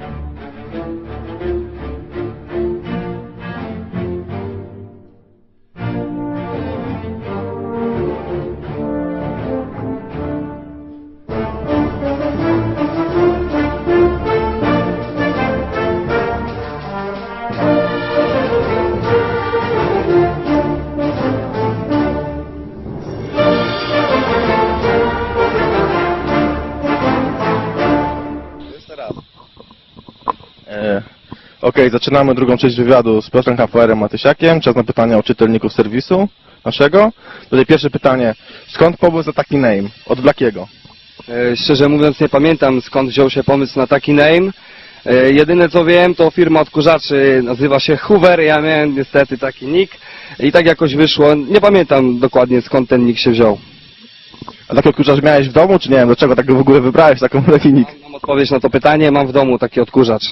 E, zaczynamy drugą część wywiadu z Piotrem Kampferem Matysiakiem. Czas na pytania od czytelników serwisu naszego. Tutaj pierwsze pytanie. Skąd pomysł na taki name? Od Blackiego. E, Szczerze mówiąc nie pamiętam skąd wziął się pomysł na taki name. E, Jedyne co wiem to firma odkurzaczy nazywa się Hoover, ja miałem niestety taki nick i tak jakoś wyszło, nie pamiętam dokładnie skąd ten nick się wziął. A taki odkurzacz miałeś w domu, czy nie wiem, dlaczego tak w ogóle wybrałeś taką taki nick? Mam odpowiedź na to pytanie, mam w domu taki odkurzacz.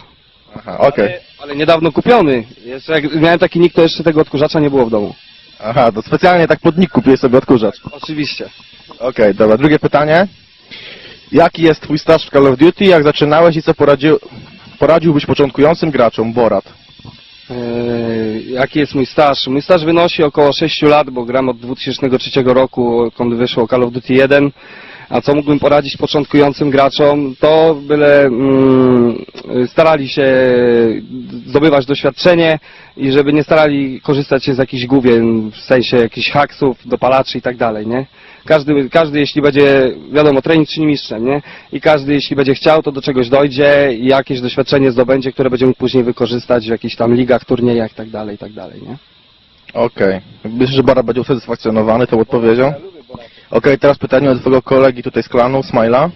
Aha, okej. Ale, ale niedawno kupiony. Jeszcze jak miałem taki nick to jeszcze tego odkurzacza nie było w domu. Aha, to specjalnie tak pod nick kupiłeś sobie odkurzacz. Oczywiście. Okej, dobra. Drugie pytanie. Jaki jest twój staż w Call of Duty? Jak zaczynałeś i co poradził, poradziłbyś początkującym graczom? Borat. Eee, jaki jest mój staż? Mój staż wynosi około 6 lat, bo gram od 2003 roku, odkąd wyszło Call of Duty 1. A co mógłbym poradzić początkującym graczom? To byle mm, starali się zdobywać doświadczenie i żeby nie starali korzystać się z jakichś główien, w sensie jakichś haksów, dopalaczy i tak dalej, nie? Każdy, każdy jeśli będzie, wiadomo, trening czyni mistrzem, nie? I każdy jeśli będzie chciał, to do czegoś dojdzie i jakieś doświadczenie zdobędzie, które będzie mógł później wykorzystać w jakichś tam ligach, turniejach i tak dalej, i tak dalej, nie? Okej. Myślę, że Borat będzie usatysfakcjonowany tą odpowiedzią. Okej, teraz pytanie od twojego kolegi tutaj z klanu, Smila.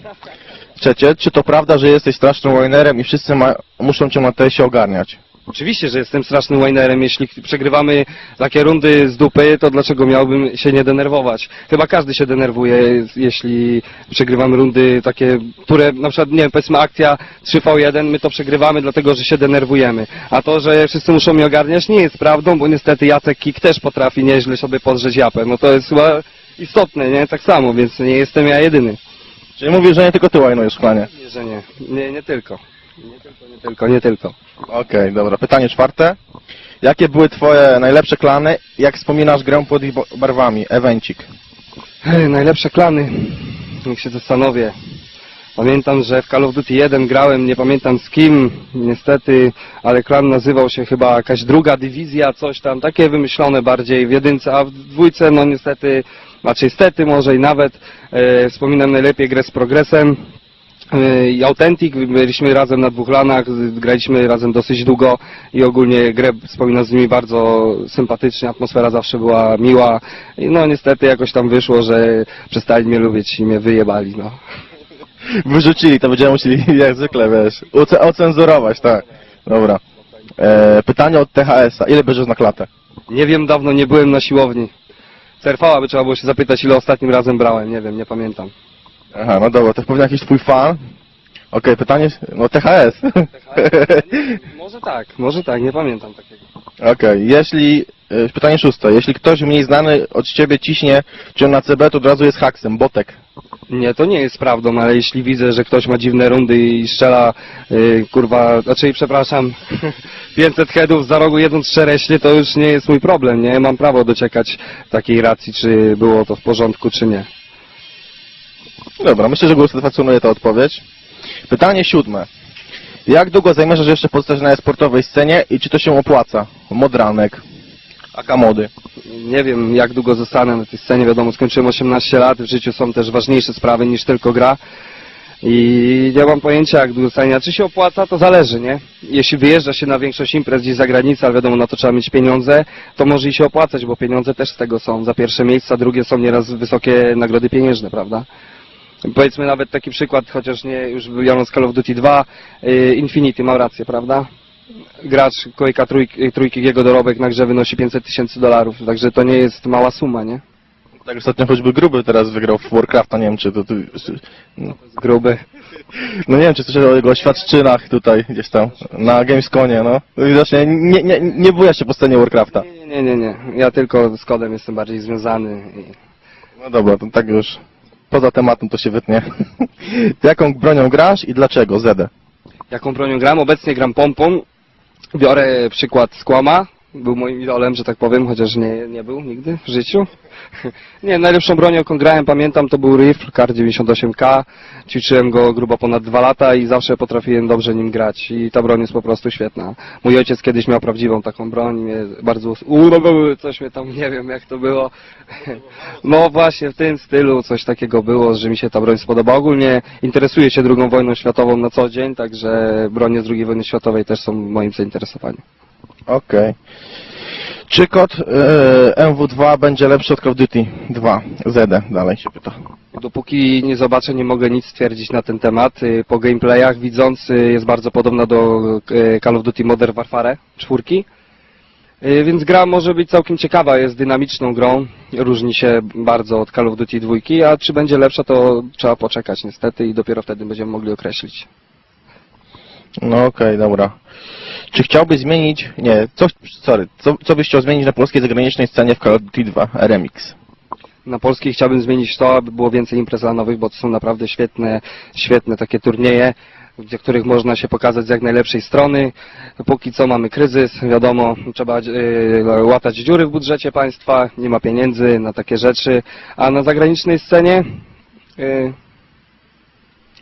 Trzecie, czy to prawda, że jesteś strasznym winerem i wszyscy ma, muszą cię na się ogarniać? Oczywiście, że jestem strasznym winerem. Jeśli przegrywamy takie rundy z dupy, to dlaczego miałbym się nie denerwować? Chyba każdy się denerwuje, jeśli przegrywamy rundy takie, które na przykład, nie wiem, powiedzmy akcja 3v1, my to przegrywamy dlatego, że się denerwujemy. A to, że wszyscy muszą mnie ogarniać, nie jest prawdą, bo niestety Jacek Kik też potrafi nieźle sobie podrzeć japę. No to jest chyba istotne, nie? Tak samo, więc nie jestem ja jedyny. Czyli mówisz, że nie tylko ty łajnujesz w klanie. Nie, że nie. Nie, nie tylko. Nie tylko, nie tylko, nie tylko. Okej, dobra. Pytanie czwarte. Jakie były twoje najlepsze klany? Jak wspominasz grę pod ich bo- barwami? Evencik. Ej, najlepsze klany. Niech się zastanowię. Pamiętam, że w Call of Duty 1 grałem, nie pamiętam z kim, niestety, ale klan nazywał się chyba jakaś druga dywizja, coś tam, takie wymyślone bardziej w jedynce, a w dwójce, no niestety, znaczy stety może i nawet, e, wspominam najlepiej grę z progresem, e, i Authentic, byliśmy razem na dwóch lanach, graliśmy razem dosyć długo i ogólnie grę wspominam z nimi bardzo sympatycznie, atmosfera zawsze była miła i no niestety jakoś tam wyszło, że przestali mnie lubić i mnie wyjebali, no. Wyrzucili, to będziemy musieli jak zwykle, wiesz, oce- ocenzurować, tak. Dobra. E, pytanie od THS-a. Ile bierzesz na klatę? Nie wiem, dawno nie byłem na siłowni. Cerfała by trzeba było się zapytać, ile ostatnim razem brałem, nie wiem, nie pamiętam. Aha, no dobra, to pewnie jakiś twój fan. Okej, pytanie, no THS. Może tak, może tak, nie pamiętam takiego. Okej, jeśli, pytanie szóste, jeśli ktoś mniej znany od ciebie ciśnie cię na CB, to od razu jest haksem, botek. Nie, to nie jest prawdą, ale jeśli widzę, że ktoś ma dziwne rundy i strzela, yy, kurwa, znaczy, przepraszam, 500 headów za rogu jedząc czereśnie, to już nie jest mój problem, nie? Mam prawo dociekać takiej racji, czy było to w porządku, czy nie. Dobra, myślę, że go usatysfakcjonuje ta odpowiedź. Pytanie siódme. Jak długo zamierzasz jeszcze pozostać na sportowej scenie i czy to się opłaca? Modranek. Aka mody. Nie wiem, jak długo zostanę na tej scenie, wiadomo, skończyłem 18 lat, w życiu są też ważniejsze sprawy niż tylko gra. I nie mam pojęcia, jak długo zostanie. Czy się opłaca, to zależy, nie? Jeśli wyjeżdża się na większość imprez gdzieś za granicę, ale wiadomo, na to trzeba mieć pieniądze, to może i się opłacać, bo pieniądze też z tego są. Za pierwsze miejsca, drugie są nieraz wysokie nagrody pieniężne, prawda? Powiedzmy nawet taki przykład, chociaż nie już biorąc Call of Duty 2, y, Infinity mam rację, prawda? Gracz Quake'a trójki, trójki jego dorobek na grze wynosi 500 tysięcy dolarów, także to nie jest mała suma, nie? Tak ostatnio choćby Gruby teraz wygrał w Warcrafta, nie wiem czy to... to no, Gruby. no nie wiem czy słyszałeś o jego oświadczynach tutaj gdzieś tam, na Gamesconie, no. Widocznie nie, nie, nie buja się po scenie Warcrafta. Nie, nie, nie, nie. Ja tylko z kodem jestem bardziej związany. I... No dobra, to tak już poza tematem to się wytnie. Jaką bronią grasz i dlaczego? Zedę. Jaką bronią gram? Obecnie gram pompą. Biorę przykład z Kłama. Był moim idolem, że tak powiem, chociaż nie, nie był nigdy w życiu. nie, najlepszą bronią, jaką grałem, pamiętam, to był Rifle Kar 98K. Ćwiczyłem go grubo ponad dwa lata i zawsze potrafiłem dobrze nim grać. I ta broń jest po prostu świetna. Mój ojciec kiedyś miał prawdziwą taką broń mnie bardzo... U, no, coś mnie tam, nie wiem jak to było. no właśnie, w tym stylu coś takiego było, że mi się ta broń spodoba. Ogólnie interesuję się drugą wojną światową na co dzień, także bronie z II wojny światowej też są moim zainteresowaniu. Okej. Czy kod e, MW2 będzie lepszy od Call of Duty 2? ZD dalej się pyta. Dopóki nie zobaczę, nie mogę nic stwierdzić na ten temat. Y, Po gameplayach widząc y, jest bardzo podobna do y, Call of Duty Modern Warfare 4. Y, Więc gra może być całkiem ciekawa, jest dynamiczną grą, różni się bardzo od Call of Duty 2, a czy będzie lepsza to trzeba poczekać niestety i dopiero wtedy będziemy mogli określić. No okej, dobra. Czy chciałbyś zmienić, nie, co, sorry, co, co byś chciał zmienić na polskiej zagranicznej scenie w Call of Duty 2 Remix? Na polskiej chciałbym zmienić to, aby było więcej imprez lanowych, bo to są naprawdę świetne, świetne takie turnieje, gdzie których można się pokazać z jak najlepszej strony. Póki co mamy kryzys, wiadomo, trzeba yy, łatać dziury w budżecie państwa, nie ma pieniędzy na takie rzeczy, a na zagranicznej scenie yy,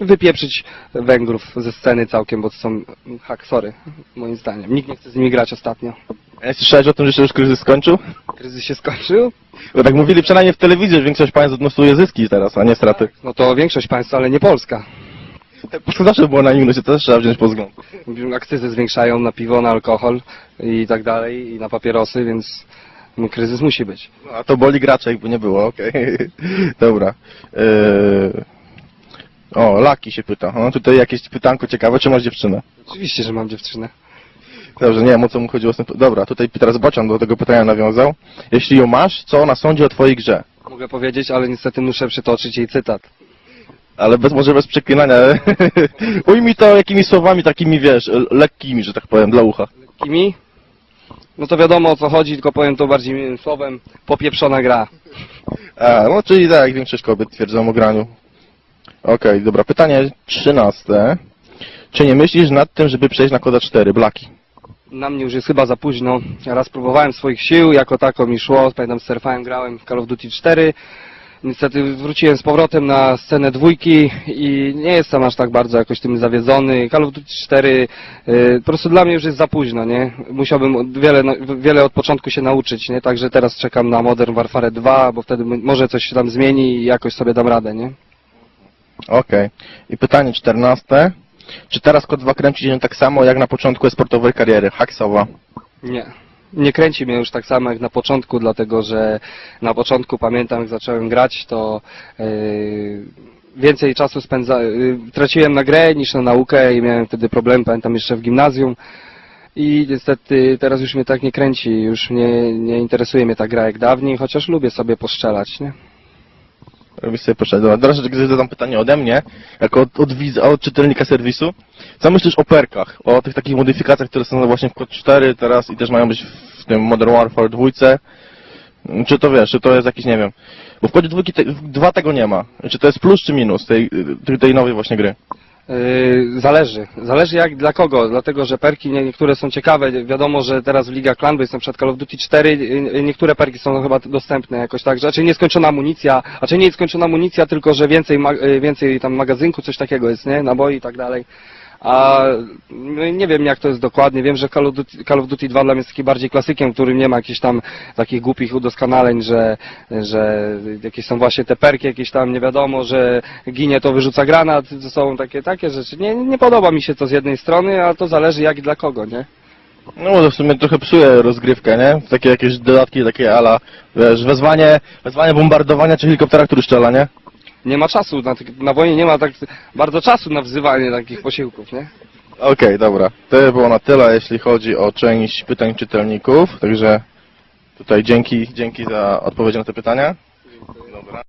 wypieprzyć Węgrów ze sceny całkiem, bo to są hak, sorry, moim zdaniem. Nikt nie chce z nimi grać ostatnio. E, Słyszałeś o tym, że się już kryzys skończył? Kryzys się skończył? Bo tak mówili przynajmniej w telewizji, że większość państw odnotuje zyski teraz, a nie straty. No to większość państwa, ale nie Polska. To zawsze było na minusie, to też trzeba wziąć pod wzgląd. akcyzy zwiększają na piwo, na alkohol i tak dalej, i na papierosy, więc no, kryzys musi być. No, A to boli gracze, jakby nie było, okej. Dobra. Eee... O, Laki się pyta. No tutaj jakieś pytanko ciekawe, czy masz dziewczynę? Oczywiście, że mam dziewczynę. Dobrze, nie wiem o co mu chodziło. z tym- Dobra, tutaj teraz Bocian do tego pytania nawiązał. Jeśli ją masz, co ona sądzi o twojej grze? Mogę powiedzieć, ale niestety muszę przytoczyć jej cytat. Ale bez, może bez przeklinania. Ujmij to jakimiś słowami takimi, wiesz, lekkimi, że tak powiem, dla ucha. Kimi? No to wiadomo o co chodzi, tylko powiem to bardziej miłym słowem. Popieprzona gra. A, no czyli tak, jak większość kobiet twierdzą o graniu. Okej, dobra, pytanie trzynaste. Czy nie myślisz nad tym, żeby przejść na koda 4, Blaki? Na mnie już jest chyba za późno. Raz próbowałem swoich sił, jako tako mi szło. Pamiętam, surfałem, grałem w Call of Duty 4. Niestety wróciłem z powrotem na scenę dwójki i nie jestem aż tak bardzo jakoś tym zawiedzony. Call of Duty 4 y, po prostu dla mnie już jest za późno, nie? Musiałbym wiele, no, wiele od początku się nauczyć, nie? Także teraz czekam na Modern Warfare 2, bo wtedy może coś się tam zmieni i jakoś sobie dam radę, nie? Okej. I pytanie czternaste. Czy teraz kod 2 kręci się tak samo jak na początku sportowej kariery? Haksowa. Nie. Nie kręci mnie już tak samo jak na początku, dlatego że na początku pamiętam jak zacząłem grać, to yy, więcej czasu spędza, yy, traciłem na grę niż na naukę i miałem wtedy problem, pamiętam jeszcze w gimnazjum. I niestety teraz już mnie tak nie kręci, już nie, nie interesuje mnie ta gra jak dawniej, chociaż lubię sobie poszczelać, nie? Robisz sobie poszedł. Teraz gdy zadam pytanie ode mnie, jako od, od, od czytelnika serwisu. Co myślisz o perkach? O tych takich modyfikacjach, które są właśnie w kod 4 teraz i też mają być w tym Modern Warfare 2? Czy to wiesz, czy to jest jakiś, nie wiem, bo w kodzie 2, te, 2 tego nie ma. Czy to jest plus czy minus tej, tej nowej właśnie gry? Yy, Zależy. Zależy jak dla kogo. Dlatego, że perki nie, niektóre są ciekawe. Wiadomo, że teraz w Liga Clan, bo jest na przykład Call of Duty 4, yy, niektóre perki są chyba dostępne jakoś tak. Znaczy nieskończona amunicja, znaczy nie skończona amunicja, tylko że więcej, yy, więcej tam magazynku, coś takiego jest, nie? Naboi i tak dalej. A no, nie wiem jak to jest dokładnie. Wiem, że Call of, Duty, Call of Duty 2 dla mnie jest taki bardziej klasykiem, w którym nie ma jakichś tam takich głupich udoskonaleń, że, że jakieś są właśnie te perki, jakieś tam nie wiadomo, że ginie to wyrzuca granat, to są takie, takie rzeczy. Nie, nie podoba mi się to z jednej strony, a to zależy jak i dla kogo, nie? No to w sumie trochę psuje rozgrywkę, nie? Takie jakieś dodatki, takie ala, wiesz, wezwanie, wezwanie bombardowania czy helikoptera, który strzela, nie? Nie ma czasu, na, na wojnie nie ma tak bardzo czasu na wzywanie takich posiłków, nie? Okej, dobra. To było na tyle, jeśli chodzi o część pytań czytelników. Także tutaj dzięki, dzięki za odpowiedzi na te pytania. Dobra.